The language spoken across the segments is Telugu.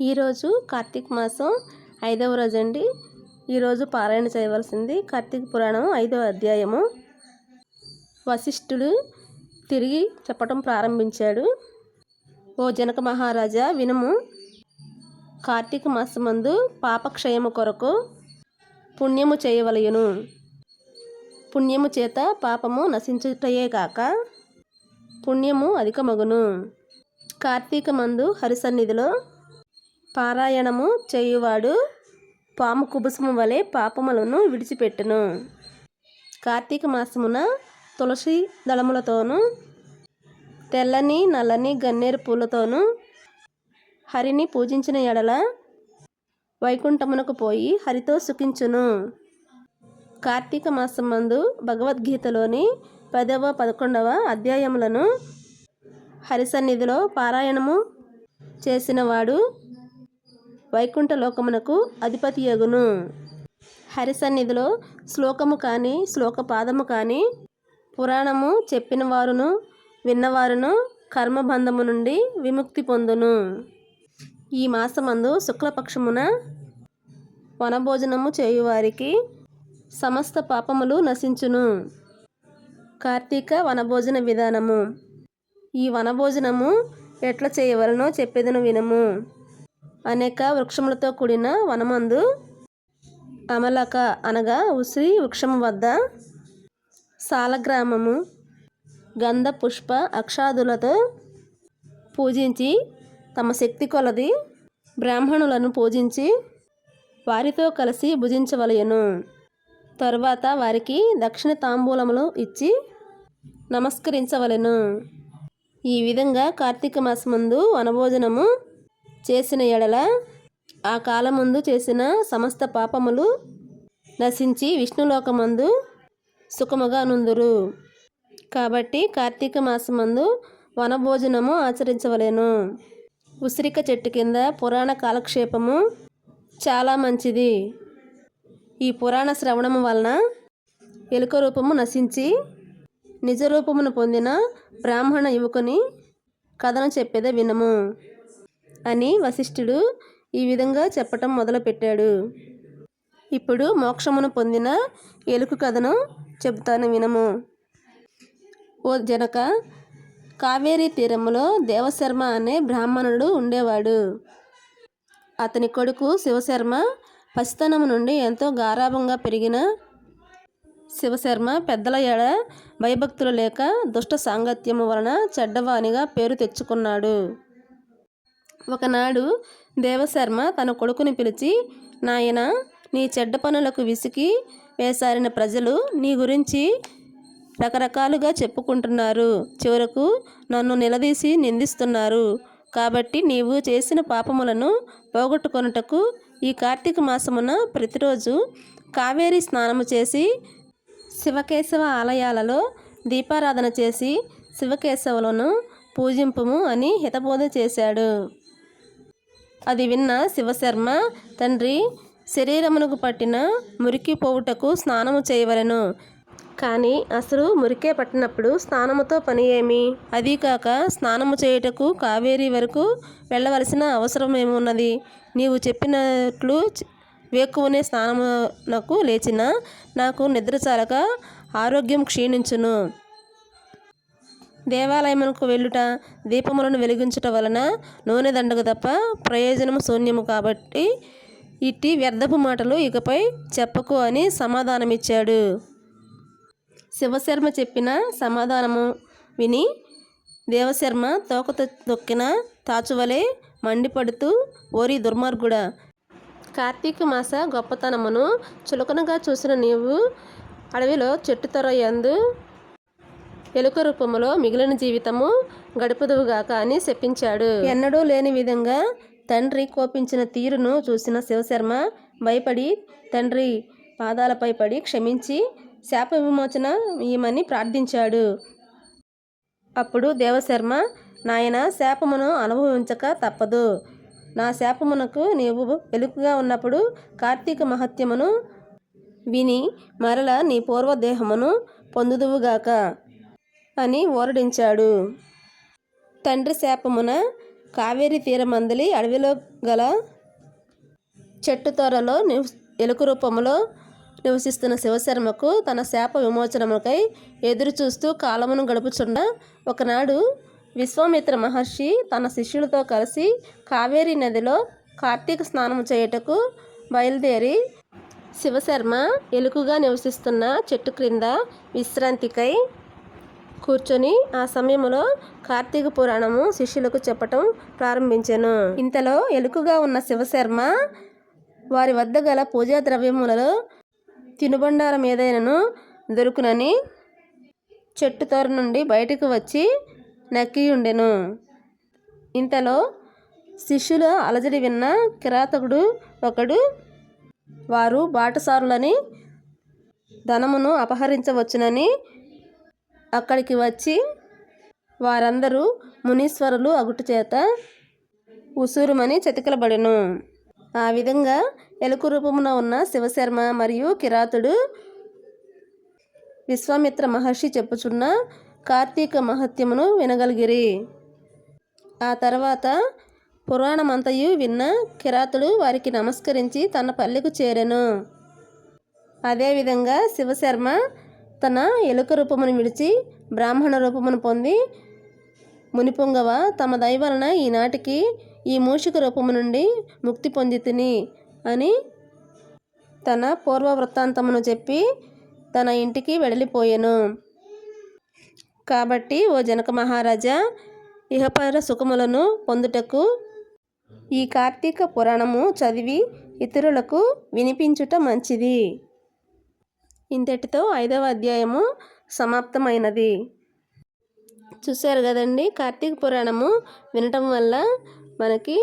ఈరోజు కార్తీక మాసం ఐదవ రోజు అండి ఈరోజు పారాయణ చేయవలసింది కార్తీక పురాణం ఐదవ అధ్యాయము. వశిష్ఠుడు తిరిగి చెప్పటం ప్రారంభించాడు. ఓ జనక మహారాజా వినుము. కార్తీక మాసమందు పాపక్షయము కొరకు పుణ్యము చేయవలయును. పుణ్యము చేత పాపము నశించుటయే కాక పుణ్యము అధికమగును. కార్తీక మందు హరిసన్నిధిలో పారాయణము చేయువాడు పాము కుబుసము వలె పాపములను విడిచిపెట్టును. కార్తీక మాసమున తులసి దళములతోనూ తెల్లని నల్లని గన్నేరు పూలతోనూ హరిని పూజించిన ఎడల వైకుంఠమునకు పోయి హరితో సుఖించును. కార్తీక మాసం మందు భగవద్గీతలోని పదవ పదకొండవ అధ్యాయములను హరిసన్నిధిలో పారాయణము చేసినవాడు వైకుంఠ లోకమునకు అధిపతి యగును. హరిసన్నిధిలో శ్లోకము కానీ శ్లోక పాదము కానీ పురాణము చెప్పిన వారును విన్నవారును కర్మబంధము నుండి విముక్తి పొందును. ఈ మాసమందు శుక్లపక్షమున వనభోజనము చేయువారికి సమస్త పాపములు నశించును. కార్తీక వనభోజన విధానము. ఈ వనభోజనము ఎట్లా చేయవలనో చెప్పేదను వినము. అనేక వృక్షములతో కూడిన వనమందు అమలక అనగా ఉసిరి వృక్షము వద్ద సాలగ్రామము గంధ పుష్ప అక్షాదులతో పూజించి తమ శక్తి కొలది బ్రాహ్మణులను పూజించి వారితో కలిసి భుజించవలయను తరువాత వారికి దక్షిణ తాంబూలములు ఇచ్చి నమస్కరించవలెను. ఈ విధంగా కార్తీక మాసమందు వనభోజనము చేసిన ఎడల ఆ కాలముందు చేసిన సమస్త పాపములు నశించి విష్ణులోకమందు సుఖముగా నుందురు కాబట్టి కార్తీక మాసమందు వనభోజనము ఆచరించవలేను. ఉసిరిక చెట్టు కింద పురాణ కాలక్షేపము చాలా మంచిది. ఈ పురాణ శ్రవణము వలన ఎలుక రూపము నశించి నిజ రూపమును పొందిన బ్రాహ్మణ యువకుని కథను చెప్పేదే వినము. అని వశిష్ఠుడు ఈ విధంగా చెప్పటం మొదలుపెట్టాడు. ఇప్పుడు మోక్షమును పొందిన ఎలుక కథను చెబుతాను వినము. ఓ జనక కావేరీ తీరములో దేవశర్మ అనే బ్రాహ్మణుడు ఉండేవాడు. అతని కొడుకు శివశర్మ పసితనము నుండి ఎంతో గారాభంగా పెరిగిన శివశర్మ పెద్దల ఎడ భయభక్తులు లేక దుష్ట సాంగత్యము వలన చెడ్డవానిగా పేరు తెచ్చుకున్నాడు. ఒకనాడు దేవశర్మ తన కొడుకుని పిలిచి నాయన నీ చెడ్డ పనులకు విసికి వేసారిన ప్రజలు నీ గురించి రకరకాలుగా చెప్పుకుంటున్నారు. చివరకు నన్ను నిలదీసి నిందిస్తున్నారు. కాబట్టి నీవు చేసిన పాపములను పోగొట్టుకొనుటకు ఈ కార్తీక మాసమున ప్రతిరోజు కావేరీ స్నానము చేసి శివకేశవ ఆలయాలలో దీపారాధన చేసి శివకేశవులను పూజింపుము అని హితబోధ చేశాడు. అది విన్న శివశర్మ తండ్రి శరీరమునకు పట్టిన మురికి పోవుటకు స్నానము చేయవలెను. కానీ అసలు మురికే పట్టినప్పుడు స్నానముతో పని ఏమి? అది కాక స్నానము చేయుటకు కావేరీ వరకు వెళ్ళవలసిన అవసరం ఏమున్నది నీవు చెప్పినట్లు వేకువనే స్నానమునకు లేచిన నాకు నిద్ర చాలక ఆరోగ్యం క్షీణించును. దేవాలయమునకు వెళ్ళుట దీపములను వెలిగించుట వలన నూనె దండకు తప్ప ప్రయోజనము శూన్యము కాబట్టి ఇట్టి వ్యర్థపు మాటలు ఇకపై చెప్పకు అని సమాధానమిచ్చాడు. శివశర్మ చెప్పిన సమాధానము విని దేవశర్మ తోక తొక్కిన తాచువలే మండిపడుతూ ఓరి దుర్మార్గుడా! కార్తీక మాస గొప్పతనమును చులకనగా చూసిన నీవు అడవిలో చెట్టు తొర యందు ఎలుక రూపములో మిగిలిన జీవితము గడుపుదువుగాక అని చెప్పించాడు ఎన్నడూ లేని విధంగా తండ్రి కోపించిన తీరును చూసిన శివశర్మ భయపడి తండ్రి పాదాలపై పడి క్షమించి శాప విమోచన ఇయ్యమని ప్రార్థించాడు. అప్పుడు దేవశర్మ నాయన శాపమును అనుభవించక తప్పదు. నా శాపమునకు నీవు వెలుగుగా ఉన్నప్పుడు కార్తీక మహత్యమును విని మరల నీ పూర్వదేహమును పొందుదువుగాక. అని ఓరడించాడు. తండ్రి శాపమున కావేరి తీరమందలి అడవిలో గల చెట్టు తొరలో ఎలుకు ఎలుక రూపంలో నివసిస్తున్న శివశర్మకు తన శాప విమోచనముకై ఎదురు చూస్తూ కాలమును గడుపుచున్న ఒకనాడు విశ్వామిత్ర మహర్షి తన శిష్యులతో కలిసి కావేరీ నదిలో కార్తీక స్నానం చేయుటకు బయలుదేరి శివశర్మ ఎలుకగా నివసిస్తున్న చెట్టు క్రింద విశ్రాంతికై కూర్చొని ఆ సమయంలో కార్తీక పురాణము శిష్యులకు చెప్పటం ప్రారంభించెను. ఇంతలో ఎలుకగా ఉన్న శివశర్మ వారి వద్ద గల పూజా ద్రవ్యములలో తినుబండారం ఏదైనాను దొరుకునని చెట్టు తోర నుండి బయటకు వచ్చి నక్కియుండెను. ఇంతలో శిష్యుల అలజడి విన్న కిరాతకుడు ఒకడు వారు బాటసారులని ధనమును అపహరించవచ్చునని అక్కడికి వచ్చి వారందరూ మునీశ్వరులు అగుటు చేత ఉసూరుమని చతికిలబడెను. ఆ విధంగా ఎలుకు రూపమున ఉన్న శివశర్మ మరియు కిరాతుడు విశ్వామిత్ర మహర్షి చెప్పుచున్న కార్తీక మహత్యమును వినగలిగిరి. ఆ తర్వాత పురాణమంతయు విన్న కిరాతుడు వారికి నమస్కరించి తన పల్లెకు చేరెను. అదేవిధంగా శివశర్మ తన ఎలుక రూపమును విడిచి బ్రాహ్మణ రూపమును పొంది మునిపొంగవ తమ దయ వలన ఈనాటికి ఈ మూషిక రూపము నుండి ముక్తి పొంది తిని అని తన పూర్వ వృత్తాంతమును చెప్పి తన ఇంటికి వెడలిపోయెను. కాబట్టి ఓ జనక మహారాజా ఇహపర సుఖములను పొందుటకు ఈ కార్తీక పురాణము చదివి ఇతరులకు వినిపించుట మంచిది. ఇంతటితో ఐదవ అధ్యాయము సమాప్తమైనది. చూశారు కదండి కార్తీక పురాణము వినటం వల్ల మనకి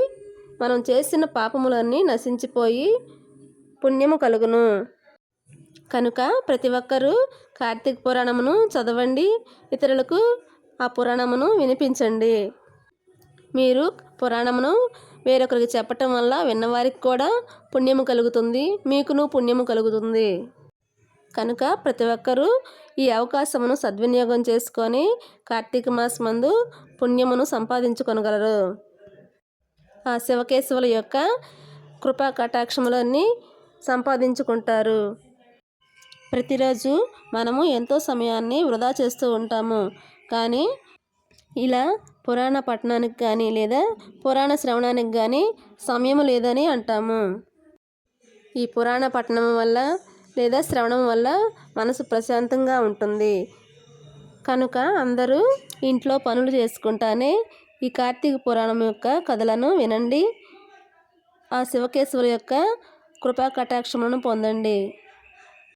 మనం చేసిన పాపములన్నీ నశించిపోయి పుణ్యము కలుగును. కనుక ప్రతి ఒక్కరూ కార్తీక పురాణమును చదవండి ఇతరులకు ఆ పురాణమును వినిపించండి. మీరు పురాణమును వేరొకరికి చెప్పటం వల్ల విన్నవారికి కూడా పుణ్యము కలుగుతుంది మీకును పుణ్యము కలుగుతుంది. కనుక ప్రతి ఒక్కరూ ఈ అవకాశమును సద్వినియోగం చేసుకొని కార్తీక మాసం మందు పుణ్యమును సంపాదించుకొనగలరు. ఆ శివకేశవుల యొక్క కృపా కటాక్షములన్నీ సంపాదించుకుంటారు. ప్రతిరోజు మనము ఎంతో సమయాన్ని వృధా చేస్తూ ఉంటాము. కానీ ఇలా పురాణ పఠనానికి కానీ లేదా పురాణ శ్రవణానికి కానీ సమయం లేదని అంటాము. ఈ పురాణ పఠనం వల్ల లేదా శ్రవణం వల్ల మనసు ప్రశాంతంగా ఉంటుంది. కనుక అందరూ ఇంట్లో పనులు చేసుకుంటానే ఈ కార్తీక పురాణం యొక్క కథలను వినండి. ఆ శివకేశ్వరు యొక్క కృపా కటాక్షములను పొందండి.